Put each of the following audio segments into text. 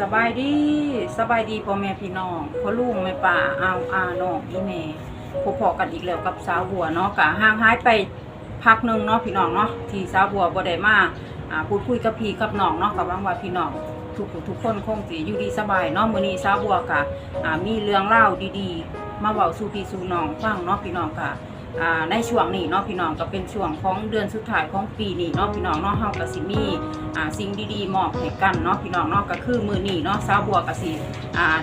สบายดีสบายดีพ่อแม่พี่น้องพ่อลุงแม่ป่าอาวอาน้องอีแม่พบพอกันอีกแล้วกับสาวบัวเนาะกะห่างหายไปพักหนึงเนาะพี่น้องเนาะที่สาวบัวบ่ได้มาอ่าพูดคุยกับพี่กับน้องเนาะกับหวังว่าพี่น้องทุกทุกคนคงสิอยู่ดีสบายเนาะมื้อนี้สาวบัวกะมีเรื่องเล่าดีๆ มาเว้าสู่พี่สู่น้องฟังเนาะพี่น้องกะ ในช่วงนี้เนาะพี่น้องก็เป็นช่วงของเดือนสุดท้ายของปีนี้เนาะพี่น้องเนาะเฮาก็สิมีสิ่งดีๆมอบให้กันเนาะพี่น้องเนาะก็คือมือนี้เนาะสาวบัวก็สิ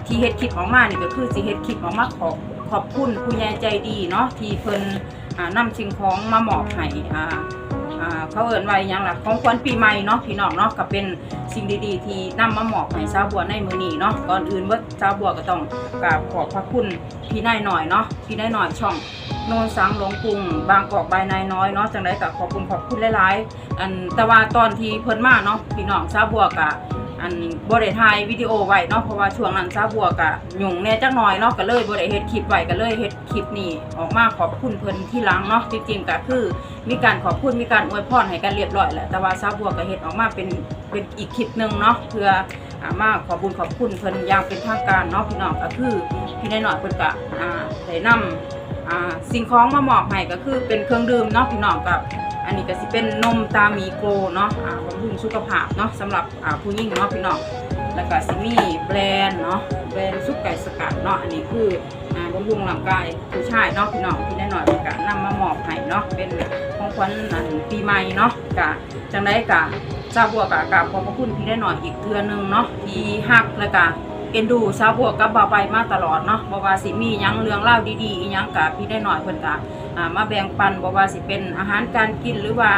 ที่เฮ็ดคลิปออกมานี่ก็คือสิเฮ็ดคลิปออกมาขอบขอบคุณผู้ใหญ่ใจดีเนาะที่เพิ่นอ่านำสิ่งของมามอบให้อา เขาเอิ้นว่าอหยังหล่ะของขวัญปีใหม่เนาะพี่น้องเนาะก็เป็นสิ่งดีๆ ที่นำมาหมอบให้ชาวบัวในมือนี้เนาะก่อนอื่นว่าชาวบัวก็ต้องกราบขอบพระคุณพี่นายหน่อยเนาะพี่นายหน่อยช่องโนนสังหลวงกรุงบางกอกบายนายน้อยเนาะจังไรก็ขอบคุณขอบคุณหลายๆอันแต่ว่าตอนที่เพิ่นมาเนาะพี่น้องชาวบัวกะ อันบ่ได้ถ่ายวิดีโอไว้เนาะเพราะว่าช่วงนั้นซาบัวกะยุ่งแน่จักหน่อยเนาะก็เลยบ่ได้เฮ็ดคลิปไว้ก็เลยเฮ็ดคลิปนี้ออกมาขอบคุณเพิ่นที่หลังเนาะจริงๆก็คือ มีการขอบคุณมีการอวยพรให้กันเรียบร้อยแหล้วแต่ว่าซาบัวก็เฮ็ดออกมาเป็นเป็นอีกคลิปหนึงเนาะเพื่ออ่ามาขอบคุณขอบคุณเพิ่นอย่างเป็นทางการเนาะพี่น้องก็คือพี่น้อยๆเพิ่นก็อ่าได้นำอ่าสิ่งของมามอบให้ก็คือเป็นเครื่องดื่มเนาะพี่น้องกับ อันนี้ก็สิเป็นนมตามีโกเนาะอ่าบำรุงสุขภาพเนาะสำหรับอ่าผู้หญิงเนาะพี่น้องแล้วก็สิมีแบรนด์เนาะแบรนด์ซุปไก่สกัดเนาะอันนี้คืออ่าบำรุงร่างกายผู้ชายเนาะพี่น้องพี่น้อยๆเป็นการนำมามอบให้เนาะเป็นของขวัญอันปีใหม่เนาะกะจังได้กะทราบัวกะกะขอบพระคุณพี่ได้หน่อยอีกเทือนึงเนาะที่ฮักแล้วกะเอ็นดูสาวบวกับบาวใบมาตลอดเนาะบว่าสิมียังเรื่องเล่าดีๆอีหยังกับพี่ได้หน่อยเพิ่นกะอ่า มาแบ่งปันบว่าสิเป็นอาหารการกินหรือว่า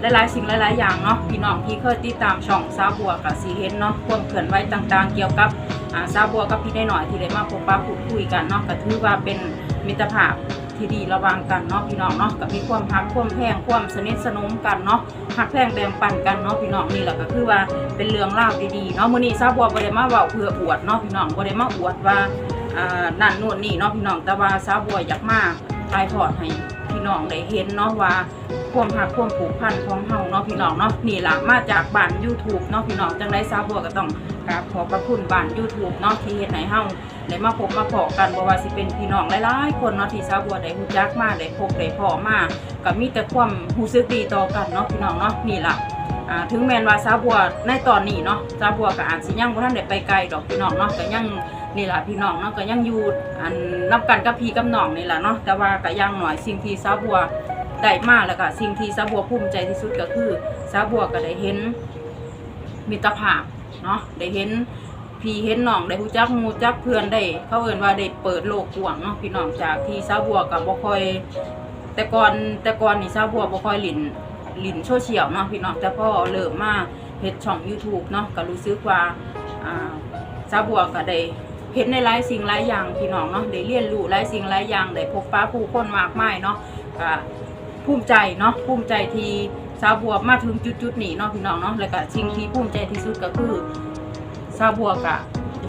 หลายๆสิ่งหลายๆอย่างเนาะพี่น้องที่เคยติดตามช่องสาบัวกับสีเห็นเนาะความเคลื่อนไหวต่างๆ เกี่ยวกับอ่าบัวกับพี่ได้หน่อยที่ได้มาพบปะพูดคุยกันเนาะก็ถือว่าเป็นมิตรภาพที่ดีระวางกันเนาะพี่น้องเนาะก็มีความฮักความแพงความสนิทสนมกันเนาะฮักแพงแบ่งปันกันเนาะพี่น้องนี่แหละก็คือว่าเป็นเรื่องเล่าวดีๆเนาะมื้อนี้สาบัวบ่ได้มาเว้าเพื่ออวดเนาะพี่น้องบ่ได้มาอวดว่าอ่านั่นนู่นนี่เนาะพี่น้องแต่ว่าสาบัวอยากมาก ถ่ายทอดให้พี่น้องได้เห็นเนาะว่าความหักความผูกพันของเฮาเนาะพี่น้องเนาะนี่ล่ะมาจากบ้าน YouTube เนาะพี่น้องจังไดสาวบัวก็ต้องกราบขอบพระคุณบ้าน YouTube เนาะที่เฮ็ดให้เฮาได้มาพบมาพอกันบ่ว่าสิเป็นพี่น้องหลายๆคนเนาะที่สาวบัวได้รู้จักมาได้พบได้พอมาก็มีแต่ความรู้สึกดีต่อกันเนาะพี่น้องเนาะนี่ล่ะถึงแม้ว่าสาบัวในตอนนี้เนาะสาบัวก็อาจสิยังบ่ทันได้ไปไกลดอกพี่น้องเนาะก็ยัง นี่แหละพี่น้องเนาะก็ยังอยู่อันนับกันกับพี่กับน้องนี่แหละเนาะแต่ว่าก็ยังหน่อยสิ่งที่สาบัวได้มากแล้วก็สิ่งที่สาบัวภูมิใจที่สุดก็คือสาบัวก็ได้เห็นมิตรภาพเนาะได้เห็นพี่เห็นน้องได้รู้จักมูจักเพื่อนได้ เขาเอิ้นว่าได้เปิดโลกกว้างเนาะพี่น้องจากที่สาบัวก็บ่ค่อย แต่ก่อนแต่ก่อนนี่สาบัวบ่ค่อยหลินหลินโซเชียลเนาะพี่น้องแต่พ่อเริ่มมาเฮ็ดช่อง YouTube เนาะก็รู้สึกว่าอ่าสาบัวก็ได้ เฮ็ดในหลายสิ่งหลายอย่างพี่น้องเนาะได้เรียนรู้หลายสิ่งหลายอย่างได้พบปะผู้คนมากมายเนาะก็ภูมิใจเนาะภูมิใจที่สาวบัวมาถึงจุดๆนี้เนาะพี่น้องเนาะแล้วก็สิ่งที่ภูมิใจที่สุดก็คือสาวบัวก็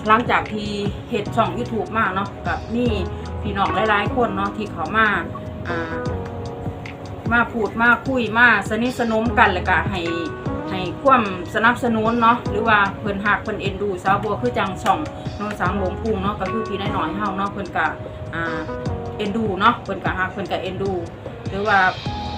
หลังจากที่เฮ็ดช่อง YouTube มากเนาะก็มีพี่น้องหลายๆคนเนาะที่เขามาอ่ามาพูดมาคุยมาสนิทสนมกันแล้วก็ให้ ความสนับสนุนเนาะหรือว่าเพิ่นหักเพิ่นเอ็นดูสาวบัวคือจังช่องนนสังหลวงพุงเนาะก็คือพี่น้อยๆเฮาเนาะเพิ่นก็อ่าเอ็นดูเนาะเพิ่นก็หักเพิ่นก็เอ็นดู หรือว่า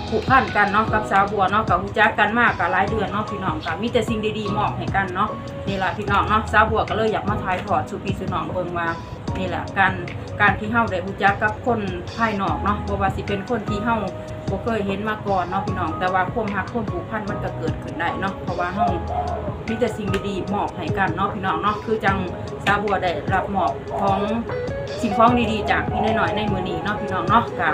ผูกพันกันเนาะกับสาวบัวเนาะก็รู้จักกันมากก็หลายเดือนเนาะพี่น้องก็มีแต่สิ่งดีๆมอบให้กันเนาะนี่แหละพี่น้องเนาะสาวบัวก็เลยอยากมาถ่ายทอดสู่พี่สู่น้องเบิ่งว่านี่แหละการการที่เฮาได้รู้จักกับคนภายนอกเนาะบ่ว่าสิเป็นคนที่เฮา บ่เคยเห็นมาก่อนเนาะพี่น้อง แต่ว่าความหักความผูกพันมันก็เกิดขึ้นได้เนาะเพราะว่าเฮามีแต่สิ่งดีๆมอบให้กันเนาะพี่น้องเนาะคือจังซาบัวได้รับมอบของสิ่งของดีๆ จากพี่น้อยๆในมือนี้เนาะพี่น้องเนาะกับ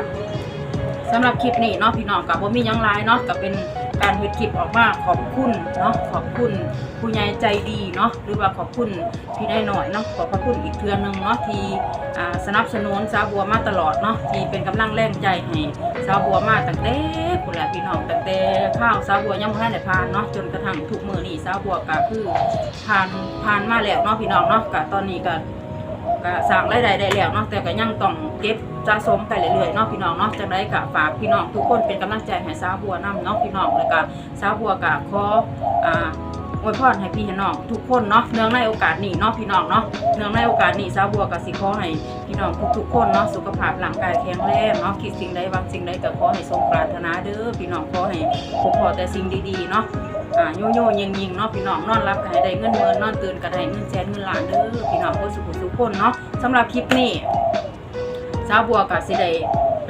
สำหรับคลิปนี้เนาะพี่น้องกับ่มียังไลายเนาะกับเป็น การเฮ็ดคลิปออกมาขอบคุณเนาะขอบคุณผู้ใหญ่ใจดีเนาะหรือว่าขอบคุณพี่ได้หน่อยเนาะขอบพระคุณอีกเทื่อนหนึ่งเนาะที่สนับสนุนซาบัวมาตลอดเนาะที่เป็นกำลังแรงใจให้สาวบัวมาตั้งแต่คุณแหละพี่น้องตั้งแต่ข้าวสาวบัวยังไม่ทันได้ผ่านเนาะจนกระทั่งทุกมือนี่สาวบัวก็คือผ่านผ่านมาแล้วเนาะพี่น้องเนาะก็ตอนนี้ก็ก็สร้างรายได้ได้แล้วเนาะแต่ก็ยังต้องเก็บ สะสมไปเรื่อยๆเนาะพี่น้องเนาะจังไดก็ฝากพี่น้องทุกคนเป็นกำลังใจให้สาวบัวนํเนาะพี่น้องแล้วก็สาวบัวก็ขออ่าอวยพรให้พี่น้องทุกคนเนาะเนื่องในโอกาสนี้เนาะพี่น้องเนาะเนื่องในโอกาสนี้สาวบัวก็สิขอให้พี่น้องทุกๆคนเนาะสุขภาพร่างกายแข็งแรงเนาะคิดสิ่งใดหวังสิ่งใดก็ขอให้สมปรารถนาเด้อพี่น้องขอให้พบพอแต่สิ่งดีๆเนาะอ่าโยโย่ยิงยิงเนาะพี่น้องนอนรับก็ให้ได้เงินเมินนอนตื่นก็ได้เงินแสนเงินล้านเด้อพี่น้องผู้สุขทุกคนเนาะสำหรับคลิปนี้ สาวบัวกับสิได้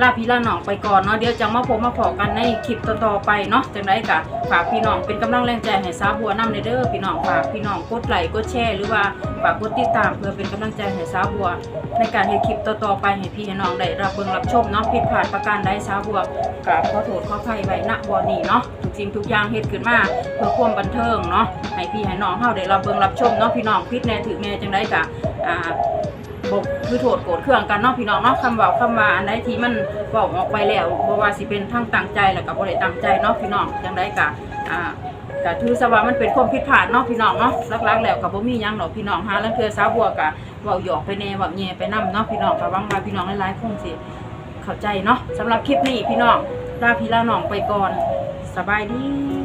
ลาพี่ลาน้องไปก่อนเนาะเดี๋ยวจังมาพบมาพอกันในคลิปต่อๆไปเนาะจังไดกะฝากพี่น้องเป็นกำลังแรงใจให้สาวบัวนำในเด้อพี่น้องฝากพี่น้องกดไลค์กดแชร์หรือว่าฝากกดติดตามเพื่อเป็นกำลังใจให้สาวบัว ในการให้คลิปต่อๆไปให้พี่ให้น้องได้รับเบิ่งรับชมเนาะผิดพลาดประการใดสาวบัวกราบขอโทษขออภัยไว้ณบ่อนี้เนาะทุกสิ่งทุกอย่างเฮ็ดขึ้นมาเพื่อความบันเทิงเนาะให้พี่ให้น้องเฮาได้รับเบิ่งรับชมเนาะพี่น้องผิดแน่ถึกแน่จังไดกะอ่า บกคือโทษโกรธเครื่องกันเนาะพี่น้องเนาะคำเว่าคำว่าอันใดที่มันบอกออกไปแล้วบ่ว่าสิเป็นทั้งตั้งใจแล้วก็บ่ได้ตั้งใจเนาะพี่น้องจังไดก็อ่าก็ถือซะว่ามันเป็นความผิดพลาดเนาะพี่น้องเนาะหลักๆแล้วก็บ่มีหยังดอกพี่น้องหาแล้วเทื่อสาวบัวก็เว้าหยอกไปแน่เว้าแย่ไปนํเนาะพี่น้องก็หวังว่าพี่น้องหลายๆคงสิเข้าใจเนาะสำหรับคลิปนี้พี่น้องลาพี่ลาน้องไปก่อนสบายดี